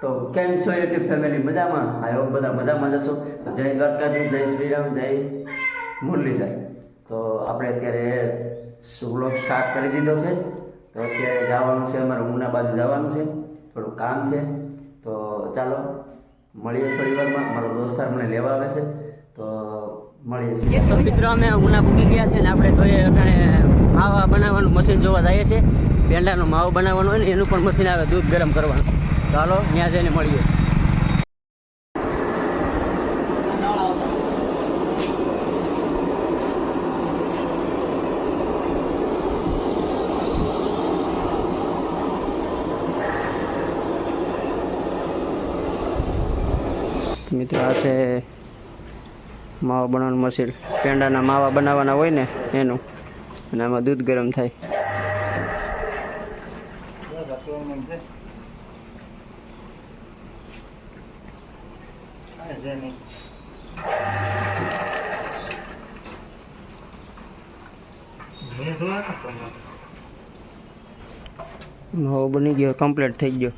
તો કેમ છો યુટ્યુબ ફેમિલી મજામાં? આઈ હોપ બધા મજામાં જશો તો જય દ્વારકાધીશ, જય શ્રીરામ, જય મુરલીધર. તો આપણે અત્યારે વ્લોગ સ્ટાર્ટ કરી દીધો છે. તો અત્યારે જવાનું છે, અમારે ઉના બાજુ જવાનું છે. થોડું કામ છે. તો ચાલો, મળીએ થોડી વારમાં. મારો દોસ્તાર મને લેવા આવે છે. તો મળીએ તો મિત્રો, અમે ઉના પૂકી ગયા છે ને આપણે જોઈએ અટાણે માવા બનાવવાનું મશીન જોવા જઈએ છીએ. પેંડાનો માવો બનાવવાનો હોય ને, એનું પણ મશીન આવે દૂધ ગરમ કરવાનું. ચાલો, ત્યાં જઈને મળીએ. મિત્રો, આ છે માવા બનાવવાનું મશીન. પેંડાના માવા બનાવવાના હોય ને એનું. અને આમાં દૂધ ગરમ થાય. માવો બની ગયો કમ્પ્લીટ થઈ ગયો.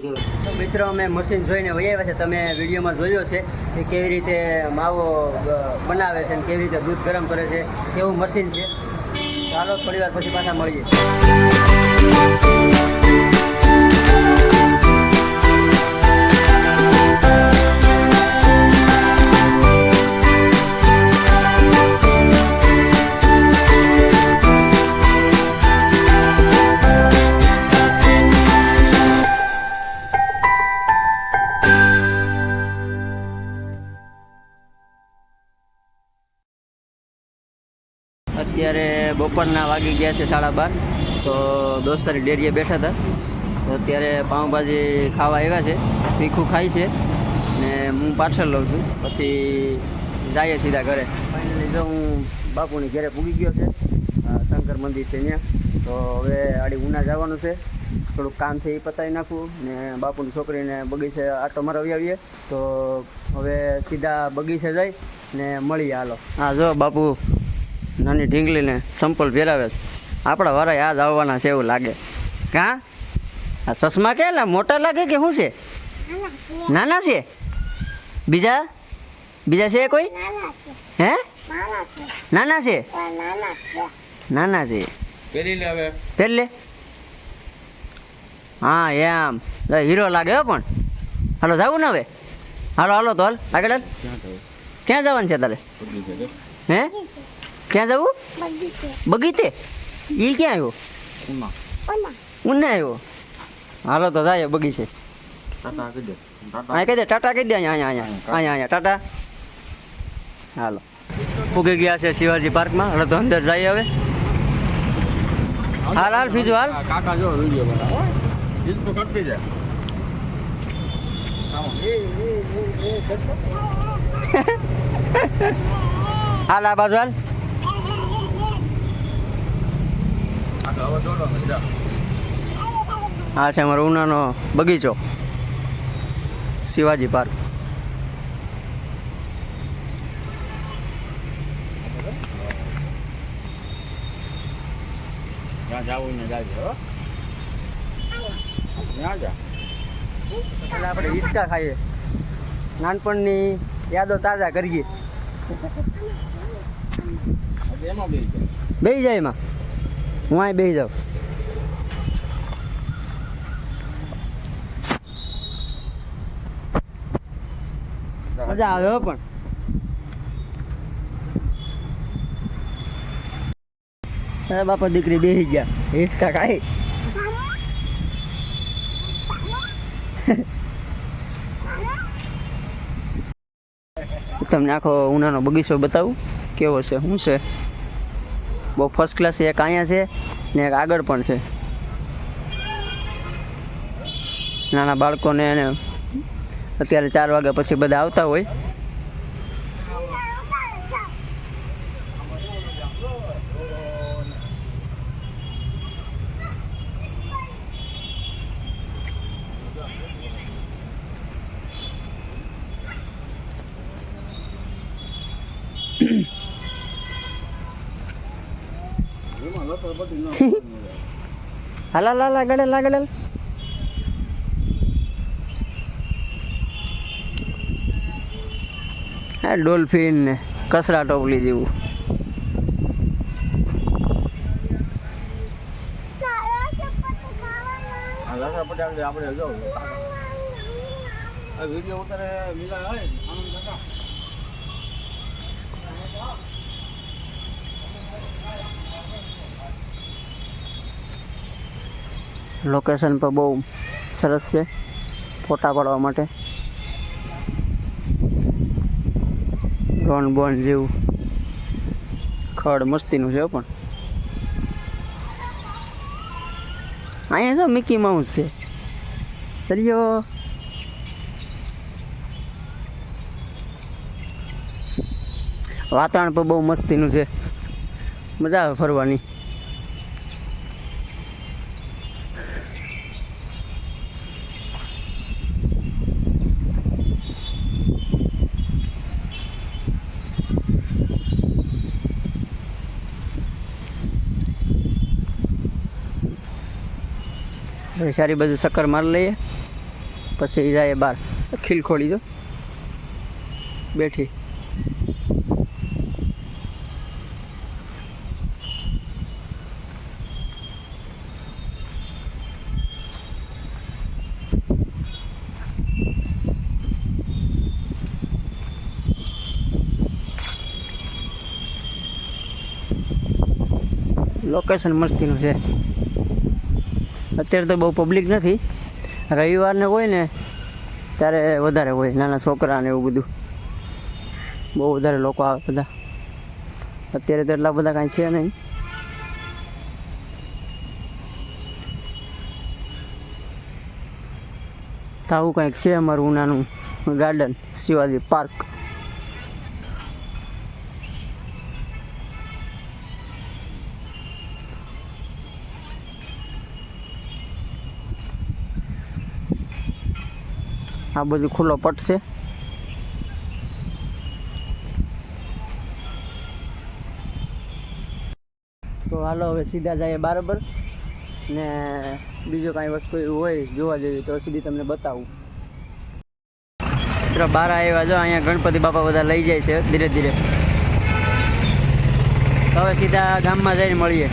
તો મિત્રો, અમે મશીન જોઈને વહી આવ્યા છે. તમે વિડીયોમાં જોયો છે કે કેવી રીતે માવો બનાવે છે અને કેવી રીતે દૂધ ગરમ કરે છે. કેવું મશીન છે. ચાલો થોડી વાર પછી પાછા મળીએ. અત્યારે બપોરના વાગી ગયા છે સાડા બાર. તો દોસ્તારી ડેરીએ બેઠા હતા. તો અત્યારે પાઉંભાજી ખાવા આવ્યા છે. તીખું ખાય છે. ને હું પાછળ લઉં છું. પછી જઈએ સીધા ઘરે. ફાઇનલી જો હું બાપુની ઘરે પૂગી ગયો છે. શંકર મંદિર છે ત્યાં. તો હવે આડી ઉના જવાનું છે. થોડુંક કામ છે એ પતાવી નાખવું ને બાપુની છોકરીને બગીચે આટો મરાવી આવીએ. તો હવે સીધા બગીચે જઈ ને મળીએ હાલો. હા, જો બાપુ. નાની ઢીંગલીને સંપલ પહેરાવે છે. આપણા વારા યાદ આવવાના છે એવું લાગે. કાં? આ ચશ્મા કેટલા મોટા લાગે કે શું છે? નાના છે? બીજા? બીજા છે કોઈ? હે? નાના છે? નાના છે. પેલી લે હા એમ. હીરો લાગે પણ. હાલો જાવું ને હવે? હાલો હાલો તો હાલ. આગળ ક્યાં જવાનું છે તારે? હે? ક્યાં જવું બગીચે એ ક્યાં આવ્યો ઉમા આવ્યો હાલો તો જાય બગીચે ટાટા કહી દે અહીંયા કહી દે ટાટા કહી દે અહીંયા અહીંયા અહીંયા અહીંયા અહીંયા ટાટા હાલો ઉગી ગયા છે શિવાજી પાર્કમાં હવે તો અંદર જઈએ હવે હાલ હાલ બીજું હાલ કાકા જો વિડિયો બનાવો જીત તો કરતી જાય હાલ આ બાજુ હાલ કાકા હવે દોડો મજા આ છે અમારો ઉનાનો બગીચો. શિવાજી પાર્ક. આપણે હિંચકા ખાઈએ. નાનપણની યાદો તાજા કરીએ. બેસી જાય એમાં. હું અહીં બેસી જાઉં. મજા આવે પણ. અરે બાપા, દીકરી બેસી ગયા. હિસકા ખાઈ તમને આખો ઉનાનો બગીચો બતાવું. કેવો છે? શું છે? બહુ ફર્સ્ટ ક્લાસ એક અહીંયા છે ને એક આગળ પણ છે. નાના બાળકોને એને અત્યારે ચાર વાગ્યા પછી બધા આવતા હોય. એમાં લપડ પટી ન કરવાનું હોય. હાલા લાલા લા ગળે લા ગળે હા ડોલ્ફિન ને કસરા ટોપલી જેવું. આ આપણે વીડિયો ઉતારે મિલા હોય લોકેશન પર બહુ સરસ છે, ફોટા પાડવા માટે. લોન બોન જેવું. ખડ મસ્તીનું છે પણ. અહીંયા છે મિકી માઉસ છે? દરિયો વાતાવરણ પણ બહુ મસ્તીનું છે. મજા આવે ફરવાની. સારી બધું શક્કર મારી લઈએ. પછી જાય બહાર ખીલ ખોલી દો. બેઠી. લોકેશન મસ્તીનું છે. અત્યારે તો બહુ પબ્લિક નથી. રવિવારને હોય ને, ત્યારે વધારે હોય, નાના છોકરા ને એવું બધું. બહુ વધારે લોકો આવે બધા. અત્યારે તો એટલા બધા કાંઈ છે નહીં. આવું કંઈક છે અમારું ઉનાનું ગાર્ડન શિવાજી પાર્ક આ બધું ખુલ્લો પટ છે. તો હાલો હવે સીધા જઈએ બરાબર ને બીજું કાંઈ વસ્તુ એવું હોય જોવા જેવી તો સુધી તમને બતાવું. મિત્રો બાર આવ્યા જો, અહીંયા ગણપતિ બાપા બધા લઈ જાય છે ધીરે ધીરે. હવે સીધા ગામમાં જઈને મળીએ.